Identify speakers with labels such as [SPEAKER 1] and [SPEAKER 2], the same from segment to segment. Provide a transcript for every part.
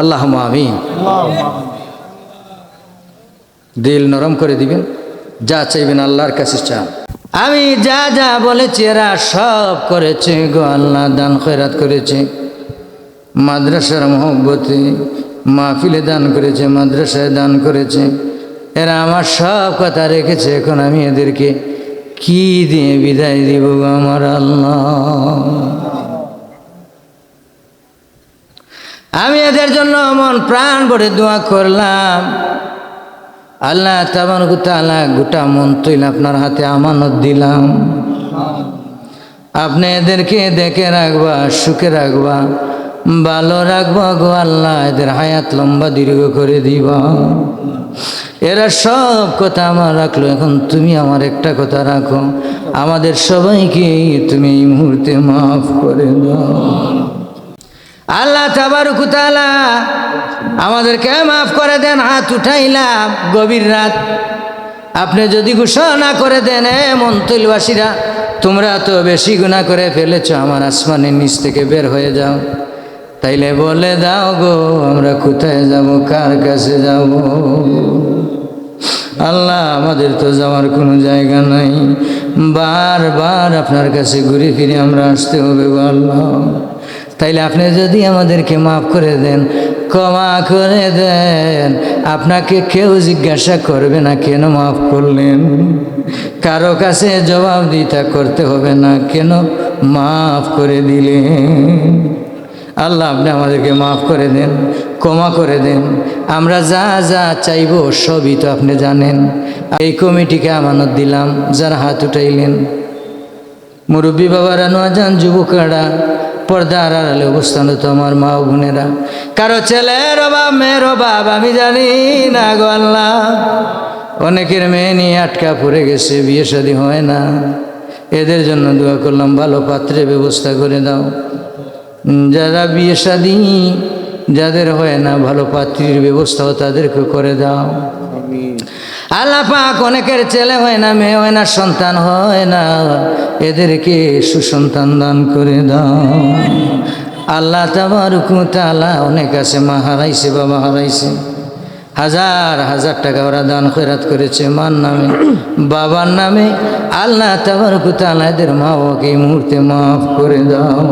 [SPEAKER 1] আল্লাহ আমি দিল নরম করে দিবেন, যা চাইবেন আল্লাহর কাছে চান। আমি যা যা বলেছি এরা সব করেছে গো, আল্লাহ দান খয়রাত করেছে। মাদ্রাসার মহব্বতে মাহফিলে দান করেছে, মাদ্রাসায় দান করেছে। এরা আমার সব কথা রেখেছে, এখন আমি এদেরকে কি দিয়ে বিদায় দিব আমার আল্লাহ? আমি এদের জন্য মন প্রাণ ভরে দোয়া করলাম। আল্লাহ তাবার তালা গোটা মন তৈল আপনার হাতে আমানত দিলাম। আপনি এদেরকে দেখে রাখবা, সুখে রাখবা, ভালো রাখবা গো আল্লাহ, এদের হায়াত লম্বা দীর্ঘ করে দিবা। এরা সব কথা আমার রাখল, এখন তুমি আমার একটা কথা রাখো। আমাদের সবাইকে তুমি এই মুহূর্তে মাফ করে দাও। আল্লাহ তাবারুকুতালা আমাদেরকে মাফ করে দেন, হাত উঠাইলাম গভীর রাত। আপনি যদি ঘোষণা করে দেন, এ মন্তলবাসীরা তোমরা তো বেশি গুণা করে ফেলেছ, আমার আসমানের নিচ থেকে বের হয়ে যাও। তাইলে বলে দাও গো, আমরা কোথায় যাব, কার কাছে যাব? আল্লাহ আমাদের তো যাওয়ার কোনো জায়গা নাই। বারবার আপনার কাছে ঘুরে ফিরে আমরা আসতে হবে আল্লাহ। তাইলে আপনি যদি আমাদেরকে মাফ করে দেন, ক্ষমা করে দেন। আপনাকে কেউ জিজ্ঞাসা করবে না কেন মাফ করলেন? কারও কাছে জবাব দিতা করতে হবে না কেন মাফ করে দিলেন? আল্লাহ আপনি আমাদেরকে মাফ করে দেন, ক্ষমা করে দেন। আমরা যা যা চাইব সবই তো আপনি জানেন। এই কমিটিকে আমানত দিলাম, যারা হাত উঠাইলেন। মুরব্বী বাবারা নজান যুবকেরা পর্দার আড়ালে অবস্থান তো আমার মা ও বোনেরা। কারও ছেলের অভাব, মেয়ের অভাব, আমি জানি না গো আল্লাহ। অনেকের মেয়ে নিয়ে আটকা পড়ে গেছে, বিয়ে শাদী হয় না। এদের জন্য দোয়া করলাম, ভালো পাত্রের ব্যবস্থা করে দাও। যারা বিয়ে শাদী, যাদের হয় না, ভালো পাত্রীর ব্যবস্থাও তাদেরকে করে দাও। আল্লাহ পাক অনেকের ছেলে হয় না, মেয়ে হয় না, সন্তান হয় না। এদেরকে সুসন্তান দান করে দাও। আল্লাহ তাবার তালা অনেক আছে, মা হারাইছে, বাবা হারাইছে। হাজার হাজার টাকা ওরা দান খৈরাত করেছে, মার নামে, বাবার নামে। আল্লাহ তাবার তালা এদের মা বাবাকে এই মুহূর্তে মাফ করে দাও।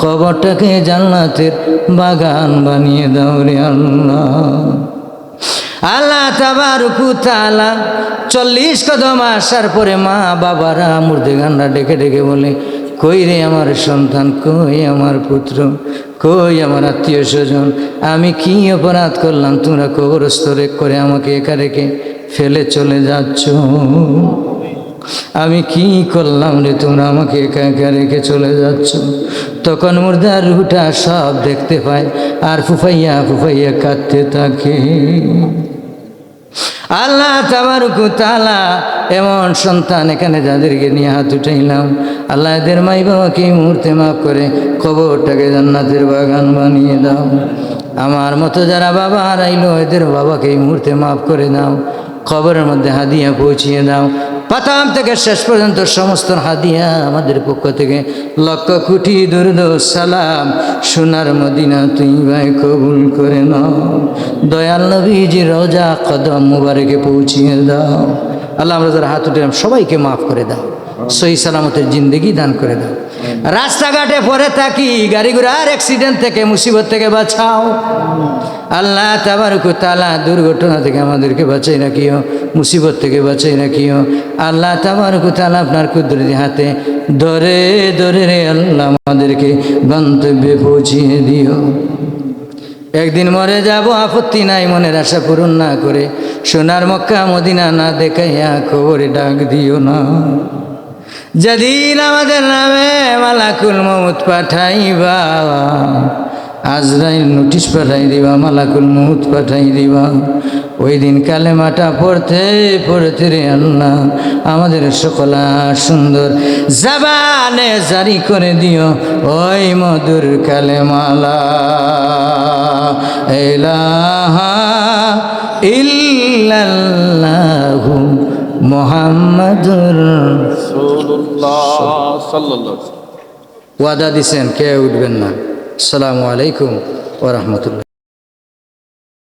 [SPEAKER 1] কবরটাকে জান্নাতের বাগান বানিয়ে দাও রে আল্লাহ। আল্লাহ তাবারুকু তালা চল্লিশ কদম আসার পরে মা বাবারা মুর্দে গান্ডা ডেকে ডেকে বলে, কই রে আমার সন্তান, কই আমার পুত্র, কই আমার আত্মীয় স্বজন? আমি কি অপরাধ করলাম? তোমরা কবরস্থ রেখ করে আমাকে একা রেখে ফেলে চলে যাচ্ছ। আমি কি করলাম রে? তোমরা আমাকে একা একা রেখে চলে যাচ্ছ। তখন মুর্দার রুটা সব দেখতে পায়, আর ফুফাইয়া ফুফাইয়া কাঁদতে থাকে। তালা এমন সন্তান এখানে যাদেরকে নিয়ে হাত উঠাইলাম। আল্লাহ এদের মাই বাবাকে মুহূর্তে মাফ করে খবরটাকে জান্নাতের বাগান বানিয়ে দাও। আমার মতো যারা বাবা হারাইলো, এদের বাবাকে এই মুহূর্তে মাফ করে দাও। খবরের মধ্যে হাদিয়া পৌঁছিয়ে দাও। প্রথম থেকে শেষ পর্যন্ত সমস্ত হাদিয়া আমাদের পক্ষ থেকে লক্ষ কোটি দুর্দ সালাম। সোনার মদিনা তুই ভাই কবুল করে নাও। দয়াল নবীজি রোজা, কদম মুবারকে পৌঁছিয়ে দাও। আল্লাহ আমরা হাত উঠে সবাইকে মাফ করে দাও। সহি সালামতের জিন্দগি দান করে দাও। রাস্তাঘাটে পরে থাকি, গাড়ি ঘোড়ার অ্যাক্সিডেন্ট থেকে, মুসিবত থেকে বাঁচাও। আল্লাহ তাবারকু তালা দুর্ঘটনা থেকে আমাদেরকে বাঁচাই রাখিও, মুসিবত থেকে বাঁচাই রাখিও। আল্লাহ তাবারকু তালা আপনার কুদরতি হাতে ধরে ধরে রে আল্লাহ আমাদেরকে গন্তব্যে পৌঁছিয়ে দিও। একদিন মরে যাব, আপত্তি নাই, মনের আশা পূরণ না করে। সোনার মক্কা, মদিনা না দেখাইয়া খবরে ডাক দিও না। যেদিন আমাদের নামে মালাকুল মৌত পাঠাইবা, আজরাইল নোটিশ পাঠাই দিবা, মালাকুল মৌত পাঠাই দিবা। ওই দিন কালেমাটা পড়তে পড়তে রে আল্লাহ, আমাদের সকলা সুন্দর জাবানে জারি করে দিও। ওই মধুর কালেমালা, এলাহা ইল্লাল্লাহু মোহাম্মদুর ওয়াদা দিছেন কে উঠবেন না আসসালামু আলাইকুম ওরহমতুল্লাহ